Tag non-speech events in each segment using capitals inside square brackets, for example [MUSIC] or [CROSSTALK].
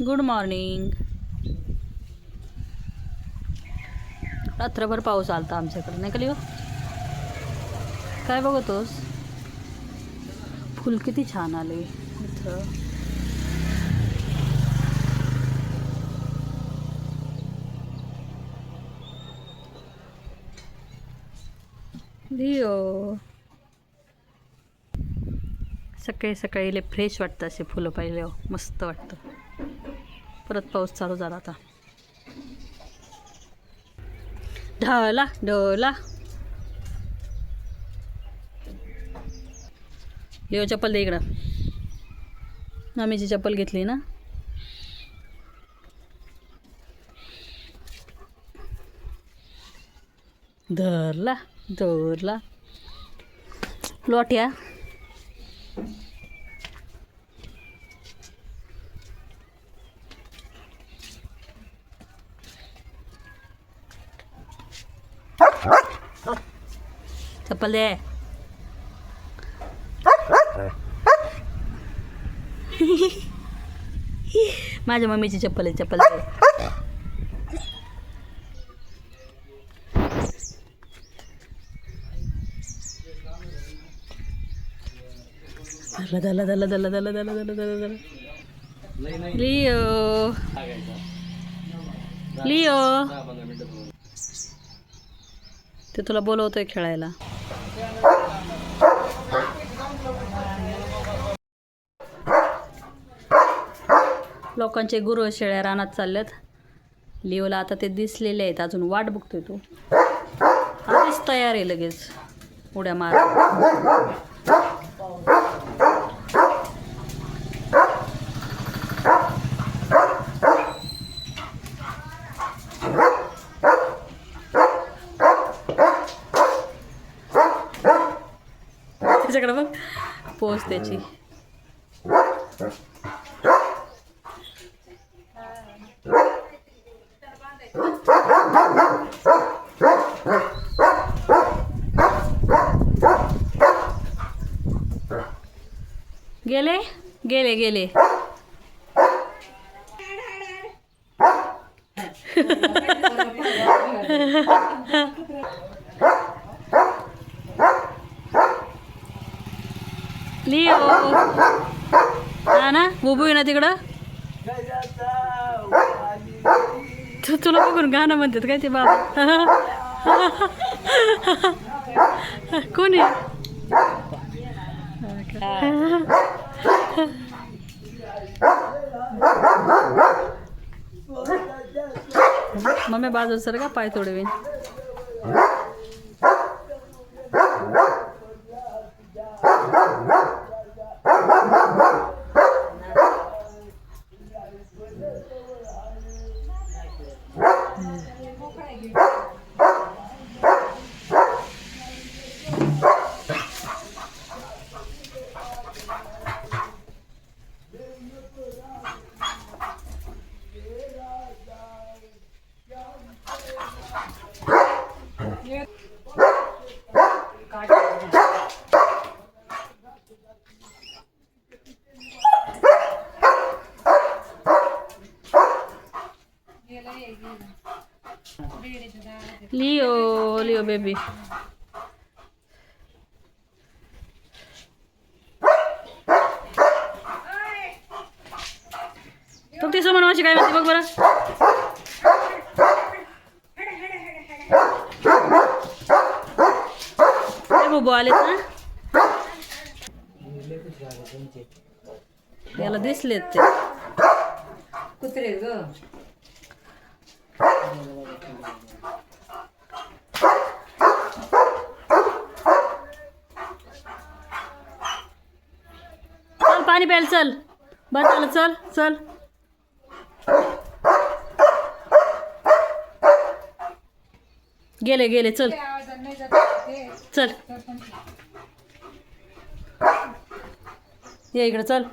Good morning रात्रभर पाऊस आलता आमच्याकडे नाही का लिओ? काय बघतोस? फुल किती छान आले इथं. लिओ. सकाळी सकाळी फ्रेश वाटतं असे फुलं पाहिले मस्त वाटतं. परत पाऊस चालू झाला आता. ढळला ढळला लिओ चप्पल दे इकडं. आम्हीची चप्पल घेतली ना? धरला धरला. लोट्या चप्पल माझ्या मम्मीची चप्पल आहे चप्पल दे. झालं दला झालं दला झालं झालं लिओ। लिओ। ते तुला बोलवतोय खेळायला. लोकांचे गुरु शेळ्या रानात चालल्यात. लिओला आता ते दिसलेले आहेत. अजून वाट बघतोय तू. आधीच तयार आहे लगेच. उड्या मार. त्याच्याकडे बघ. पोच त्याची. गेले? गेले गेले. लिओ हा ना? बुबू आहे ना तिकडं? तू तुला बघून गाणं म्हणतात काय ते बाबा? [LAUGHS] कोणी मम्मी बाजू सर का? पाय तोडवीन. Leo, Leo, baby. Tung tisu mana masih kaya masih bagus lah. ela desse leite cutrego पाणी प्यायला चल. बरं चल चल. गेले गेले चल. चल. ये इकडं चल.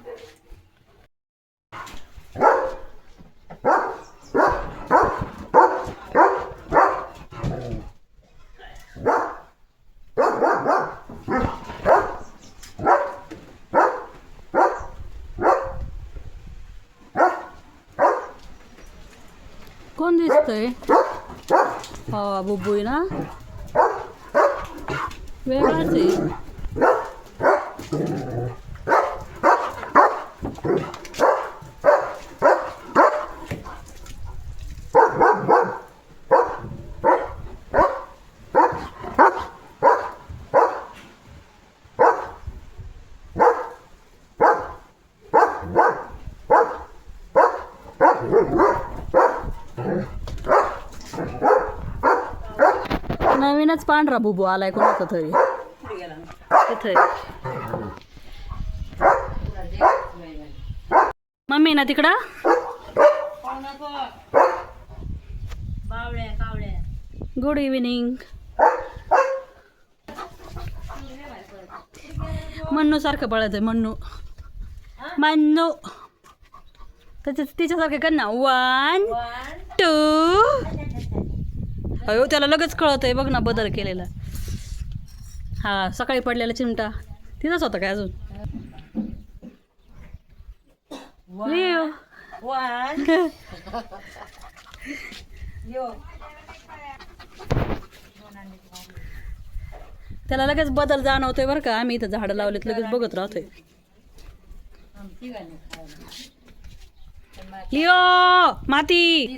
कोण दिसतंय हा बुब्बू आहे ना वेगळाच आहे नवीनच पांढरा बुबू आलाय कोणाचा तरी. तिथे मम्मी ना तिकडं? गुड इव्हिनिंग मन्नू सारखं पळत आहे मन्नू. मन्नू. त्याच्या तिच्यासारखं कर ना. वन टू अयो त्याला लगेच कळत आहे बघ ना बदल केलेला. हा सकाळी पडलेला चिमटा. तिथंच होता काय अजून? त्याला लगेच बदल जाणवतोय बरं का. आम्ही इथं झाडं लावलेत लगेच बघत राहतोय. लिओ माती.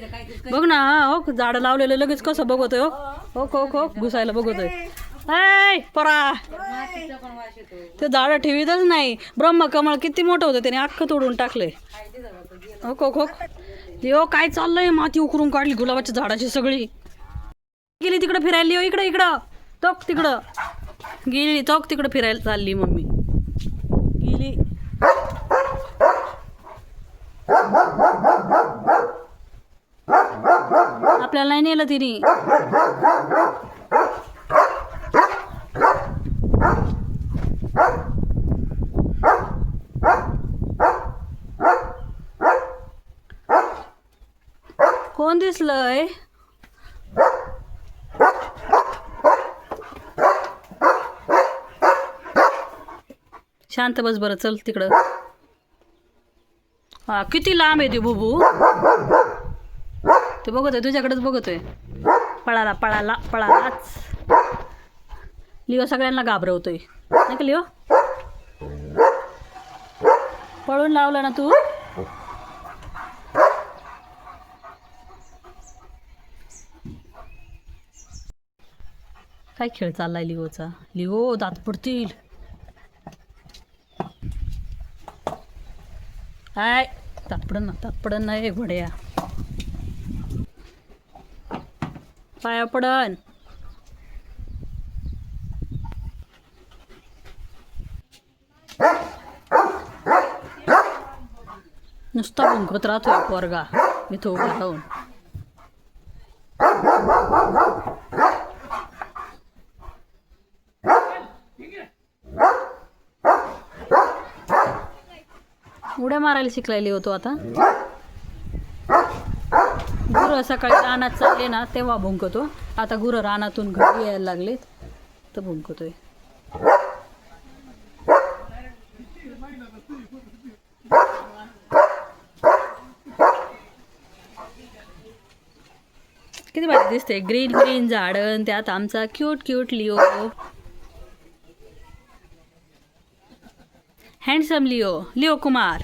बघ ना हो झाडं लावलेलं लगेच कसं बघतोय हो. हो हो हो घुसायला बघतोय. ऐ परा. ते झाडं ठेवीतच नाही. ब्रह्मकमळ किती मोठं होतं त्याने अख्खं तोडून टाकलंय. हो खो खो लिओ काय चाललंय? माती उकरून काढली गुलाबाच्या झाडाची सगळी. गेली तिकडं फिरायला लिओ इकडं इकडं. तोक तिकडं. गेली तोक तिकडं फिरायला चालली मम्मी. आपल्याला नाही नेलं तिने. कोण दिसलंय? शांत बस बरं चल तिकडं. हा किती लांब आहे ते बुबू? ते बघतोय तुझ्याकडेच बघतोय. पळाला पळाला पळालाच. लिओ सगळ्यांना घाबरवतोय. नाही का लिओ? पळून लावलं ना तू? काय खेळ चाललाय लिओचा? लिओ दात पडतील. हाय. तापडं ना तापडं नाही घोड्या. पाया पडन. नुसता भुंकत राहतोय पोरगा. इथं उभा राहून उड्या मारायला शिकलेली होतो आता. गुरं सकाळी रानात चालले ना तेव्हा भुंकतो. आता गुरं रानातून घरी यायला लागलेत तर भुंकतोय. किती भारी दिसते ग्रीन ग्रीन झाड त्यात आमचा cute cute Leo. Handsome Leo. Leo Kumar.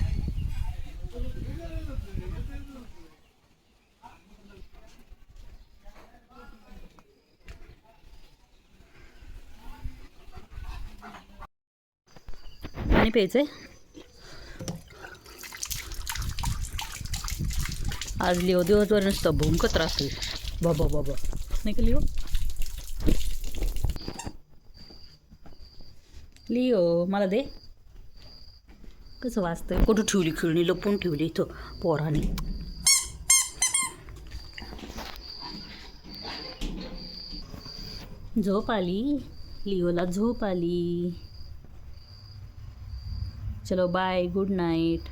पाणी प्यायचंय. आज लिओ दिवसभर नुसतं भुंकत राहतोय. बाबा बाबा नाही का लिओ? लिओ मला दे. कसं वाचतंय कुठं ठेवली खेळणी? लपून ठेवली इथं पोराने. झोप आली. लिओला झोप आली. चलो बाय गुड नाईट